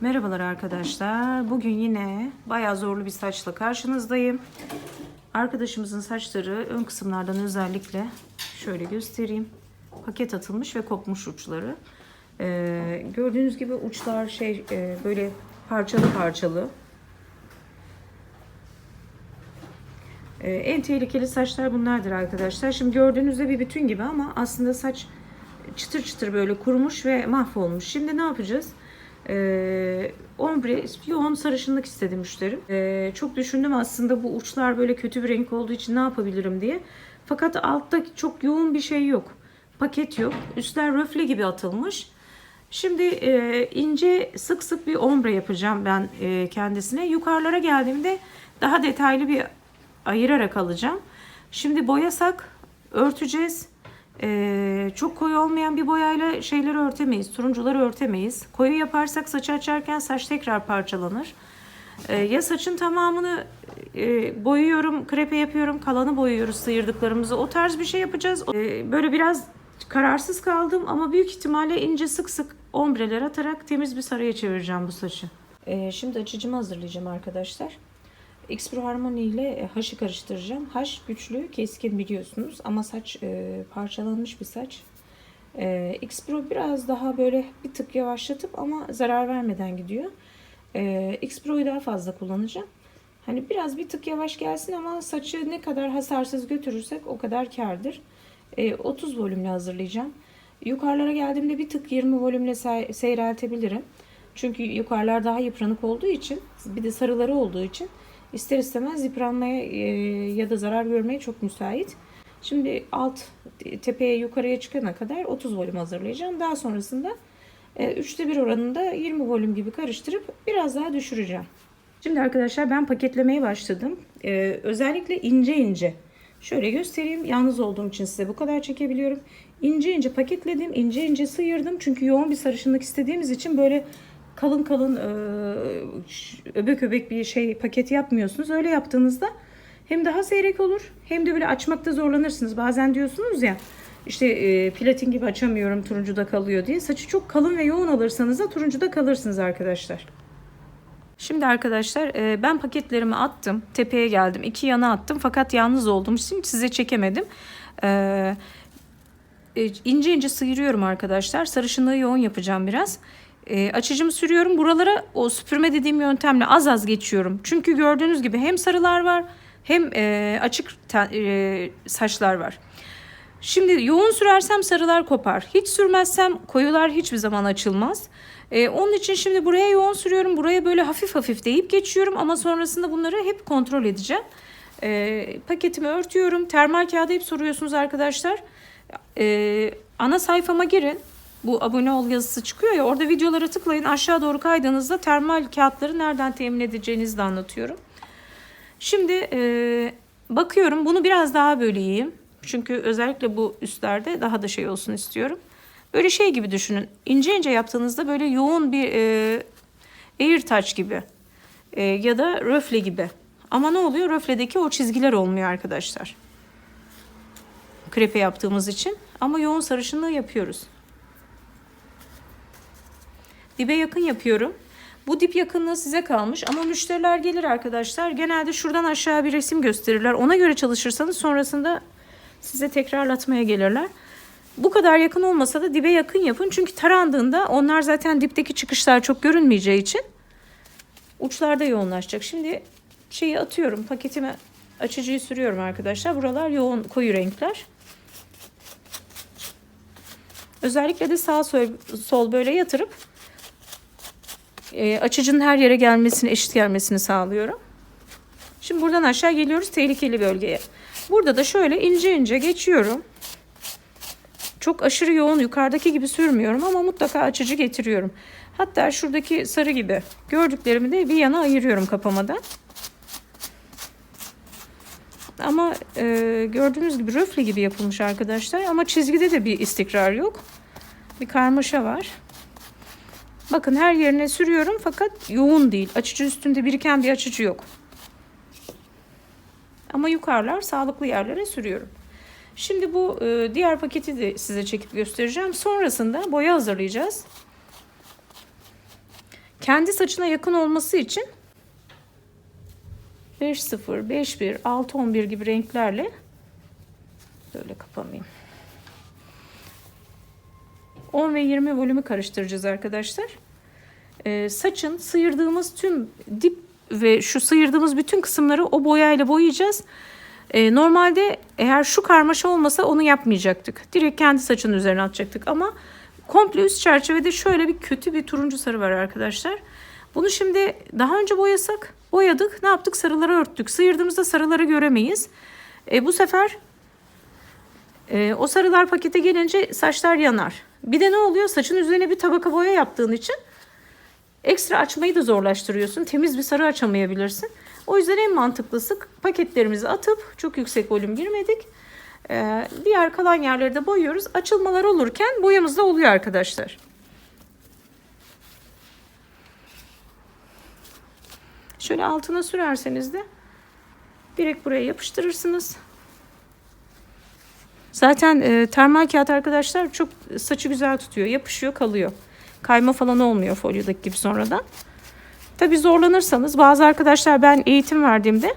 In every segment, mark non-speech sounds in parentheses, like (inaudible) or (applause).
Merhabalar arkadaşlar. Bugün yine bayağı zorlu bir saçla karşınızdayım. Arkadaşımızın saçları ön kısımlardan özellikle şöyle göstereyim. Paket atılmış ve kopmuş uçları. Ee, gördüğünüz gibi uçlar şey e, böyle parçalı parçalı. Ee, en tehlikeli saçlar bunlardır arkadaşlar. Şimdi gördüğünüzde bir bütün gibi ama aslında saç çıtır çıtır böyle kurumuş ve mahvolmuş. Şimdi ne yapacağız? Ee, ombre yoğun sarışınlık istedi müşterim. Ee, çok düşündüm aslında bu uçlar böyle kötü bir renk olduğu için ne yapabilirim diye. Fakat altta çok yoğun bir şey yok. Paket yok. Üstler röfle gibi atılmış. Şimdi e, ince sık sık bir ombre yapacağım ben e, kendisine. Yukarılara geldiğimde daha detaylı bir ayırarak alacağım. Şimdi boyasak örteceğiz. Ee, çok koyu olmayan bir boyayla şeyleri örtemeyiz. Turuncuları örtemeyiz. Koyu yaparsak saçı açarken saç tekrar parçalanır. Ee, ya saçın tamamını e, boyuyorum, krepe yapıyorum, kalanı boyuyoruz sıyırdıklarımızı. O tarz bir şey yapacağız. Ee, böyle biraz kararsız kaldım ama büyük ihtimalle ince sık sık ombreler atarak temiz bir sarıya çevireceğim bu saçı. Ee, şimdi açıcımı hazırlayacağım arkadaşlar. X-Pro Harmony ile e, haşı karıştıracağım. Haş güçlü, keskin biliyorsunuz ama saç e, parçalanmış bir saç. E, X-Pro biraz daha böyle bir tık yavaşlatıp ama zarar vermeden gidiyor. E, X-Pro'yu daha fazla kullanacağım. Hani biraz bir tık yavaş gelsin ama saçı ne kadar hasarsız götürürsek o kadar kardır. E, 30 volümle hazırlayacağım. Yukarılara geldiğimde bir tık 20 volümle se- seyreltebilirim. Çünkü yukarılar daha yıpranık olduğu için bir de sarıları olduğu için ister istemez yıpranmaya e, ya da zarar görmeye çok müsait. Şimdi alt tepeye yukarıya çıkana kadar 30 volüm hazırlayacağım. Daha sonrasında e, üçte bir oranında 20 volüm gibi karıştırıp biraz daha düşüreceğim. Şimdi arkadaşlar ben paketlemeye başladım. E, özellikle ince ince. Şöyle göstereyim. Yalnız olduğum için size bu kadar çekebiliyorum. İnce ince paketledim. ince ince sıyırdım. Çünkü yoğun bir sarışınlık istediğimiz için böyle kalın kalın e, öbek öbek bir şey paket yapmıyorsunuz. Öyle yaptığınızda hem daha seyrek olur hem de böyle açmakta zorlanırsınız. Bazen diyorsunuz ya işte e, platin gibi açamıyorum turuncuda kalıyor diye. Saçı çok kalın ve yoğun alırsanız da turuncuda kalırsınız arkadaşlar. Şimdi arkadaşlar e, ben paketlerimi attım. Tepeye geldim. iki yana attım. Fakat yalnız olduğum için size çekemedim. E, e, ince ince sıyırıyorum arkadaşlar. Sarışınlığı yoğun yapacağım biraz. E, açıcımı sürüyorum. Buralara o süpürme dediğim yöntemle az az geçiyorum. Çünkü gördüğünüz gibi hem sarılar var hem e, açık ten, e, saçlar var. Şimdi yoğun sürersem sarılar kopar. Hiç sürmezsem koyular hiçbir zaman açılmaz. Ee, onun için şimdi buraya yoğun sürüyorum. Buraya böyle hafif hafif deyip geçiyorum ama sonrasında bunları hep kontrol edeceğim. Ee, paketimi örtüyorum. Termal kağıda hep soruyorsunuz arkadaşlar. Ee, ana sayfama girin. Bu abone ol yazısı çıkıyor ya orada videolara tıklayın. Aşağı doğru kaydığınızda termal kağıtları nereden temin edeceğinizi de anlatıyorum. Şimdi e, bakıyorum bunu biraz daha böleyim. Çünkü özellikle bu üstlerde daha da şey olsun istiyorum. Böyle şey gibi düşünün. İnce ince yaptığınızda böyle yoğun bir e, air touch gibi e, ya da röfle gibi. Ama ne oluyor? Röfledeki o çizgiler olmuyor arkadaşlar. Krepe yaptığımız için. Ama yoğun sarışınlığı yapıyoruz. Dibe yakın yapıyorum. Bu dip yakınlığı size kalmış ama müşteriler gelir arkadaşlar. Genelde şuradan aşağı bir resim gösterirler. Ona göre çalışırsanız sonrasında size tekrarlatmaya gelirler. Bu kadar yakın olmasa da dibe yakın yapın. Çünkü tarandığında onlar zaten dipteki çıkışlar çok görünmeyeceği için uçlarda yoğunlaşacak. Şimdi şeyi atıyorum. Paketime açıcıyı sürüyorum arkadaşlar. Buralar yoğun koyu renkler. Özellikle de sağ sol, sol böyle yatırıp e, açıcının her yere gelmesini, eşit gelmesini sağlıyorum. Şimdi buradan aşağı geliyoruz tehlikeli bölgeye. Burada da şöyle ince ince geçiyorum. Çok aşırı yoğun yukarıdaki gibi sürmüyorum ama mutlaka açıcı getiriyorum. Hatta şuradaki sarı gibi gördüklerimi de bir yana ayırıyorum kapamadan. Ama e, gördüğünüz gibi röfle gibi yapılmış arkadaşlar. Ama çizgide de bir istikrar yok. Bir karmaşa var. Bakın her yerine sürüyorum fakat yoğun değil. Açıcı üstünde biriken bir açıcı yok. Ama yukarılar sağlıklı yerlere sürüyorum. Şimdi bu e, diğer paketi de size çekip göstereceğim. Sonrasında boya hazırlayacağız. kendi saçına yakın olması için 5-0, 5-1, 6-11 gibi renklerle böyle kapamayayım. 10 ve 20 volümü karıştıracağız arkadaşlar. Ee, saçın sıyırdığımız tüm dip ve şu sıyırdığımız bütün kısımları o boyayla boyayacağız. Ee, normalde eğer şu karmaşa olmasa onu yapmayacaktık. Direkt kendi saçın üzerine atacaktık ama komple üst çerçevede şöyle bir kötü bir turuncu sarı var arkadaşlar. Bunu şimdi daha önce boyasak boyadık. Ne yaptık? Sarıları örttük. Sıyırdığımızda sarıları göremeyiz. E, bu sefer e, o sarılar pakete gelince saçlar yanar. Bir de ne oluyor? Saçın üzerine bir tabaka boya yaptığın için ekstra açmayı da zorlaştırıyorsun. Temiz bir sarı açamayabilirsin. O yüzden en mantıklısı paketlerimizi atıp çok yüksek volüm girmedik. Ee, diğer kalan yerleri de boyuyoruz. Açılmalar olurken boyamız da oluyor arkadaşlar. Şöyle altına sürerseniz de direkt buraya yapıştırırsınız. Zaten e, termal kağıt arkadaşlar çok saçı güzel tutuyor. Yapışıyor kalıyor. Kayma falan olmuyor folyodaki gibi sonradan. Tabi zorlanırsanız bazı arkadaşlar ben eğitim verdiğimde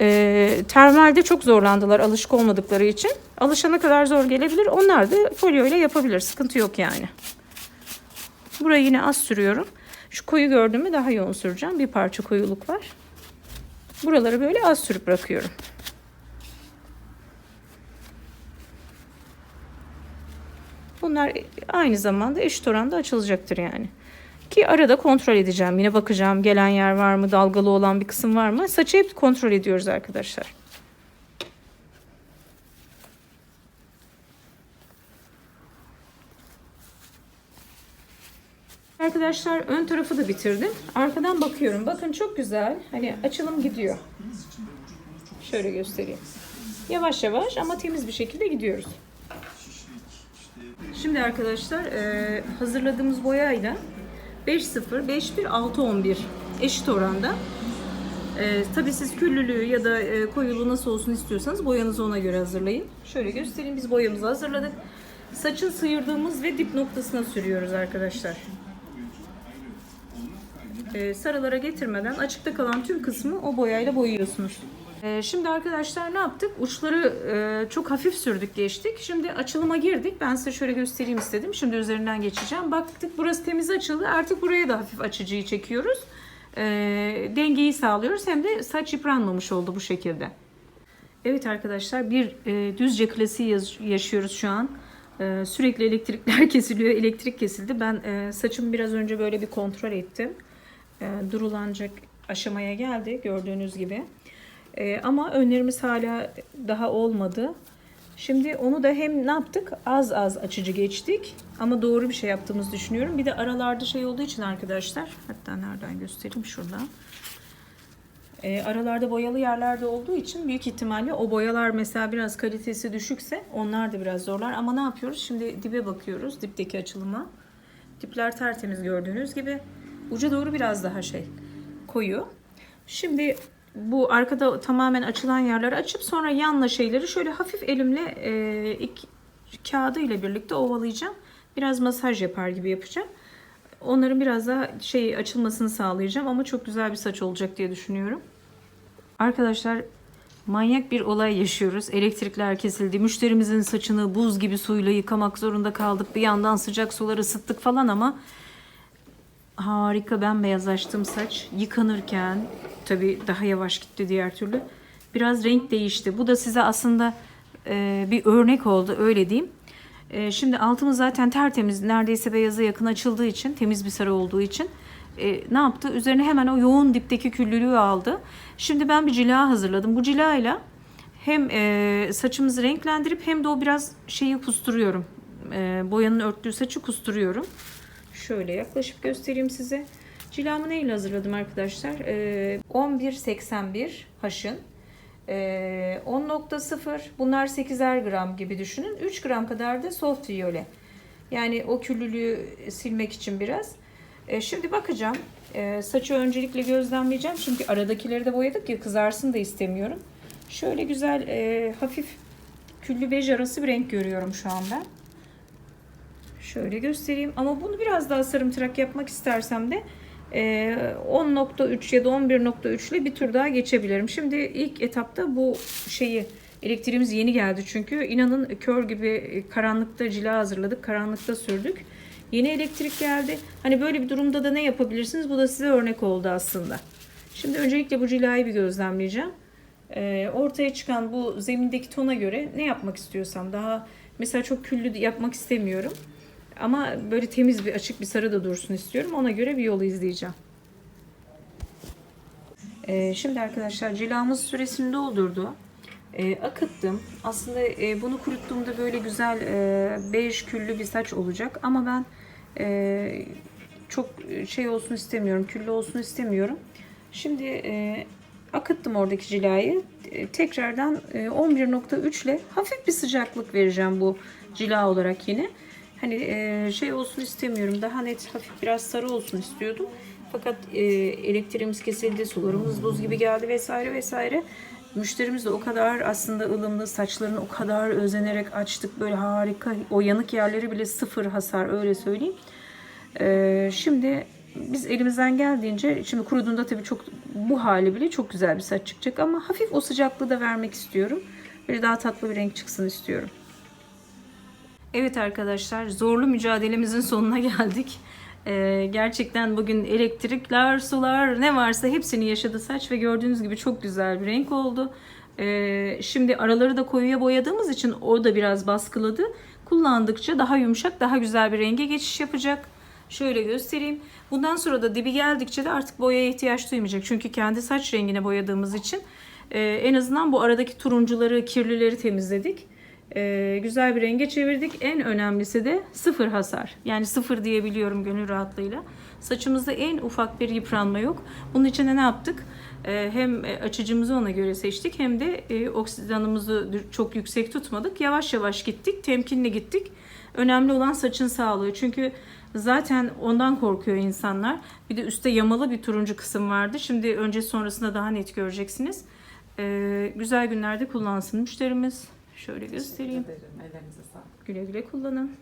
e, termalde çok zorlandılar alışık olmadıkları için. Alışana kadar zor gelebilir. Onlar da folyo ile yapabilir. Sıkıntı yok yani. Burayı yine az sürüyorum. Şu koyu gördüğümü daha yoğun süreceğim. Bir parça koyuluk var. Buraları böyle az sürüp bırakıyorum. Bunlar aynı zamanda eşit oranda açılacaktır yani. Ki arada kontrol edeceğim. Yine bakacağım gelen yer var mı, dalgalı olan bir kısım var mı? Saçı hep kontrol ediyoruz arkadaşlar. Arkadaşlar ön tarafı da bitirdim. Arkadan bakıyorum. Bakın çok güzel. Hani açılım gidiyor. Şöyle göstereyim. Yavaş yavaş ama temiz bir şekilde gidiyoruz. Şimdi arkadaşlar e, hazırladığımız boyayla 5-0, 5-1, 6-11 eşit oranda. E, tabii siz küllülüğü ya da e, koyuluğu nasıl olsun istiyorsanız boyanızı ona göre hazırlayın. Şöyle göstereyim biz boyamızı hazırladık. Saçın sıyırdığımız ve dip noktasına sürüyoruz arkadaşlar. E, sarılara getirmeden açıkta kalan tüm kısmı o boyayla boyuyorsunuz. Ee, Şimdi arkadaşlar ne yaptık? Uçları e, çok hafif sürdük geçtik. Şimdi açılıma girdik. Ben size şöyle göstereyim istedim. Şimdi üzerinden geçeceğim. Baktık burası temiz açıldı. Artık buraya da hafif açıcıyı çekiyoruz. Ee, dengeyi sağlıyoruz. Hem de saç yıpranmamış oldu bu şekilde. Evet arkadaşlar bir e, düzce klasiği yaşıyoruz şu an. E, sürekli elektrikler (laughs) kesiliyor. Elektrik kesildi. Ben e, saçımı biraz önce böyle bir kontrol ettim. E, durulanacak aşamaya geldi gördüğünüz gibi. Ee, ama önlerimiz hala daha olmadı. Şimdi onu da hem ne yaptık? Az az açıcı geçtik. Ama doğru bir şey yaptığımızı düşünüyorum. Bir de aralarda şey olduğu için arkadaşlar. Hatta nereden göstereyim? Şuradan. Ee, aralarda boyalı yerlerde olduğu için büyük ihtimalle o boyalar mesela biraz kalitesi düşükse onlar da biraz zorlar. Ama ne yapıyoruz? Şimdi dibe bakıyoruz. Dipteki açılıma. Dipler tertemiz gördüğünüz gibi. Uca doğru biraz daha şey koyu. Şimdi bu arkada tamamen açılan yerleri açıp sonra yanla şeyleri şöyle hafif elimle e, iki, kağıdı ile birlikte ovalayacağım. Biraz masaj yapar gibi yapacağım. Onların biraz daha şey açılmasını sağlayacağım ama çok güzel bir saç olacak diye düşünüyorum. Arkadaşlar manyak bir olay yaşıyoruz. Elektrikler kesildi. Müşterimizin saçını buz gibi suyla yıkamak zorunda kaldık. Bir yandan sıcak suları ısıttık falan ama harika bembeyazlaştım saç. Yıkanırken tabii daha yavaş gitti diğer türlü. Biraz renk değişti. Bu da size aslında e, bir örnek oldu öyle diyeyim. E, şimdi altımız zaten tertemiz neredeyse beyaza yakın açıldığı için temiz bir sarı olduğu için e, ne yaptı? Üzerine hemen o yoğun dipteki küllülüğü aldı. Şimdi ben bir cila hazırladım. Bu cilayla hem e, saçımızı renklendirip hem de o biraz şeyi kusturuyorum. E, boyanın örttüğü saçı kusturuyorum. Şöyle yaklaşıp göstereyim size. Cilamı neyle hazırladım arkadaşlar? Ee, 11.81 haşın. Ee, 10.0 bunlar 8'er gram gibi düşünün. 3 gram kadar da soft viyole. Yani o küllülüğü silmek için biraz. Ee, şimdi bakacağım. Ee, saçı öncelikle gözlemleyeceğim. Çünkü aradakileri de boyadık ya kızarsın da istemiyorum. Şöyle güzel e, hafif küllü bej arası bir renk görüyorum şu an ben. Şöyle göstereyim. Ama bunu biraz daha sarımtırak yapmak istersem de e, 10.3 ya da 11.3 ile bir tur daha geçebilirim. Şimdi ilk etapta bu şeyi elektriğimiz yeni geldi çünkü inanın kör gibi e, karanlıkta cila hazırladık. Karanlıkta sürdük. Yeni elektrik geldi. Hani böyle bir durumda da ne yapabilirsiniz? Bu da size örnek oldu aslında. Şimdi öncelikle bu cilayı bir gözlemleyeceğim. Ee, ortaya çıkan bu zemindeki tona göre ne yapmak istiyorsam daha mesela çok küllü yapmak istemiyorum. Ama böyle temiz bir açık bir sarı da dursun istiyorum. Ona göre bir yolu izleyeceğim. Ee, şimdi arkadaşlar cilamız süresini doldurdu. Ee, akıttım. Aslında e, bunu kuruttuğumda böyle güzel e, bej küllü bir saç olacak. Ama ben e, çok şey olsun istemiyorum. Küllü olsun istemiyorum. Şimdi e, akıttım oradaki cilayı. Tekrardan e, 11.3 ile hafif bir sıcaklık vereceğim bu cila olarak yine. Hani e, şey olsun istemiyorum. Daha net hafif biraz sarı olsun istiyordum. Fakat e, elektriğimiz kesildi, sularımız buz gibi geldi vesaire vesaire. Müşterimiz de o kadar aslında ılımlı, saçlarını o kadar özenerek açtık. Böyle harika, o yanık yerleri bile sıfır hasar öyle söyleyeyim. E, şimdi biz elimizden geldiğince, şimdi kuruduğunda tabii çok bu hali bile çok güzel bir saç çıkacak ama hafif o sıcaklığı da vermek istiyorum. Böyle daha tatlı bir renk çıksın istiyorum. Evet arkadaşlar zorlu mücadelemizin sonuna geldik. Ee, gerçekten bugün elektrikler, sular ne varsa hepsini yaşadı saç ve gördüğünüz gibi çok güzel bir renk oldu. Ee, şimdi araları da koyuya boyadığımız için o da biraz baskıladı. Kullandıkça daha yumuşak, daha güzel bir renge geçiş yapacak. Şöyle göstereyim. Bundan sonra da dibi geldikçe de artık boyaya ihtiyaç duymayacak. Çünkü kendi saç rengine boyadığımız için e, en azından bu aradaki turuncuları, kirlileri temizledik. Ee, güzel bir renge çevirdik. En önemlisi de sıfır hasar. Yani sıfır diyebiliyorum gönül rahatlığıyla. Saçımızda en ufak bir yıpranma yok. Bunun için de ne yaptık? Ee, hem açıcımızı ona göre seçtik hem de e, oksidanımızı çok yüksek tutmadık. Yavaş yavaş gittik, temkinli gittik. Önemli olan saçın sağlığı. Çünkü zaten ondan korkuyor insanlar. Bir de üstte yamalı bir turuncu kısım vardı. Şimdi önce sonrasında daha net göreceksiniz. Ee, güzel günlerde kullansın müşterimiz. Şöyle göstereyim. Güle güle kullanın.